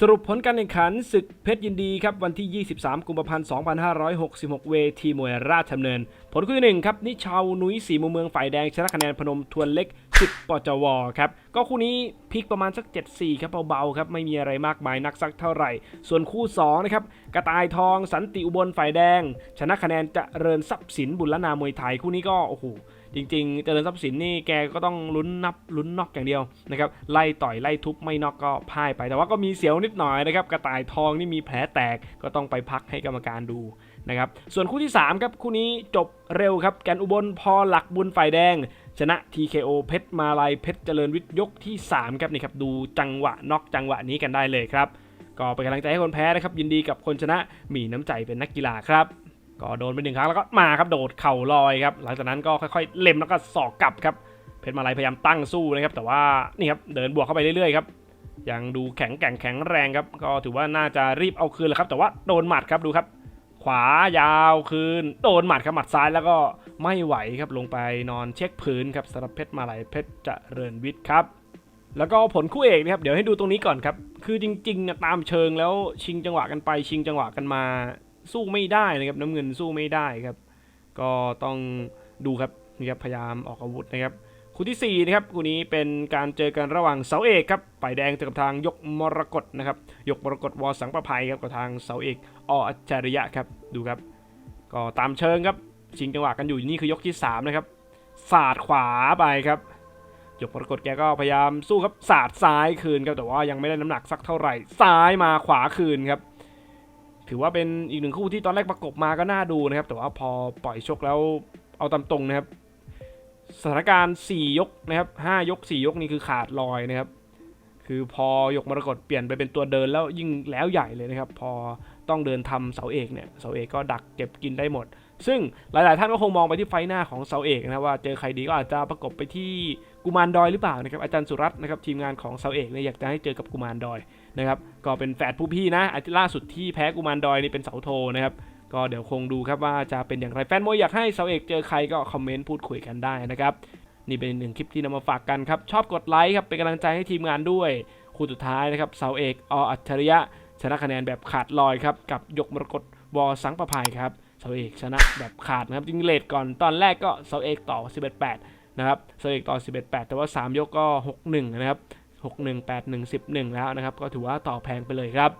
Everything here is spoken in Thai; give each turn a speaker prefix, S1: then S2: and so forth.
S1: สรุปผลการแข่งขันศึกเพชรยินดีครับวันที่ 23 กุมภาพันธ์ 2566 เวทีมวยราชดำเนิน ผลคู่ที่หนึ่งครับนิชาวนุ้ยสีมุมเมืองฝ่ายแดงชนะคะแนนพนมทวนเล็กสิบปจวครับก็คู่นี้พลิกประมาณสัก 7-4 ครับเบาๆครับไม่มีอะไรมากมายนักสักเท่าไหร่ ส่วนคู่2นะครับกระต่ายทองสันติอุบลฝ่ายแดง ชนะคะแนนเจริญทรัพย์สินบุญละนามวยไทยคู่นี้ก็โอ้โห จริงๆเจริญทรัพย์สินนี่แกก็ต้องลุ้นนับลุ้นน็อกอย่างเดียวนะครับไล่ต่อยไล่ทุบไม่น็อกก็พ่ายไป แต่ว่าก็มีเสียวนิดหน่อยนะครับกระต่ายทองนี่มีแผลแตกก็ต้องไปพักให้กรรมการดูนะครับส่วนคู่ที่3ครับคู่นี้จบเร็วครับแกนอุบลพอหลักบุญฝ่ายแดง ชนะ TKO เพชรมาลายเพชรเจริญวิทย์ยกที่3ครับนี่ครับดูจังหวะน็อกจังหวะนี้กันได้เลยครับ ก็เป็นกำลังใจให้คนแพ้นะครับยินดีกับคนชนะมีน้ำใจเป็นนักกีฬาครับ ก็โดนไปหนึ่งครั้งแล้วก็มาครับโดดเข่าลอยครับหลังจากนั้นก็ค่อยๆเล็มแล้วก็สอกกลับครับเพชรมาลัยพยายามตั้งสู้นะครับ แต่ว่านี่ครับเดินบวกเข้าไปเรื่อยๆครับยังดูแข็งแกร่งแข็งแรงครับก็ถือว่าน่าจะรีบเอาคืนแหละครับ แต่ว่าโดนหมัดครับดูครับ ขวายาวคืนโดนหมัดครับหมัดซ้ายแล้วก็ไม่ไหวครับลงไปนอนเช็คพื้นครับสำหรับเพชรมาลัยเพชรเจริญวิทย์ครับแล้วก็ผลคู่เอกนะครับเดี๋ยวให้ดูตรงนี้ก่อนครับ คือจริงๆนี่ยตามเชิงแล้วชิงจังหวะกันไปชิงจังหวะกันมา สู้ไม่ได้นะครับน้ำเงินสู้ไม่ได้ครับ ก็ต้องดูครับนี่ครับพยายามออกอาวุธนะครับคู่ที่สี่นะครับคู่นี้เป็นการเจอกันระหว่างเสาเอกครับฝ่ายแดงเจอกับทางยกมรกตนะครับยกมรกตวอสังประภัยครับกับทางเสาเอกออัจฉริยะครับดูครับ ก็ตามเชิงครับชิงจังหวะกันอยู่นี่คือยกที่สามนะครับสาดขวาไปครับยกมรกตแกก็พยายามสู้ครับสาดซ้ายคืนครับแต่ว่ายังไม่ได้น้ำหนักสักเท่าไหร่ซ้ายมาขวาคืนครับ ถือว่าเป็นอีกหนึ่งคู่ที่ตอนแรกประกบมาก็น่าดูนะครับ แต่ว่าพอปล่อยชกแล้วเอาตามตรงนะครับ สถานการณ์ 4 ยกนะครับ5ยก 4 ยกนี่คือขาดลอยนะครับ คือพอยกมรกตเปลี่ยนไปเป็นตัวเดินแล้วยิ่งแล้วใหญ่เลยนะครับ พอ ต้องเดินทำเสาเอกเนี่ยเสาเอกก็ดักเก็บกินได้หมด ซึ่งหลาย ๆ ท่านก็คงมองไปที่ไฟหน้าของเสาเอกนะว่าเจอใครดีก็อาจจะประกบไปที่กุมารดอยหรือเปล่านะครับอาจารย์สุรัตน์นะครับทีมงานของเสาเอกเนี่ยอยากจะให้เจอกับกุมารดอยนะครับก็เป็นแฝดผู้พี่นะอาทิตย์ล่าสุดที่แพ้กุมารดอยนี่เป็นเสาโทนะครับก็เดี๋ยวคงดูครับว่าจะเป็นอย่างไรแฟนมวยอยากให้เสาเอกเจอใครก็คอมเมนต์พูดคุยกันได้นะครับนี่เป็นหนึ่งคลิปที่นำมาฝากกันครับชอบกดไลค์ครับเป็นกำลังใจให้ทีมงานด้วยคู่สุดท้ายนะครับเสาเอกออัจฉริยะ ชนะคะแนนแบบขาดลอยครับกับยกมรกตวอสังประภัยครับเสาเอกชนะแบบขาดนะครับยิงเลดก่อนตอนแรกก็เสาเอกต่อ 11 8 นะครับเสาเอกต่อ 11 8 แต่ว่า 3 ยกก็ 6 1 นะครับ 6 1 8 1 10 1 แล้วนะครับ ก็ถือว่าต่อแพงไปเลยครับ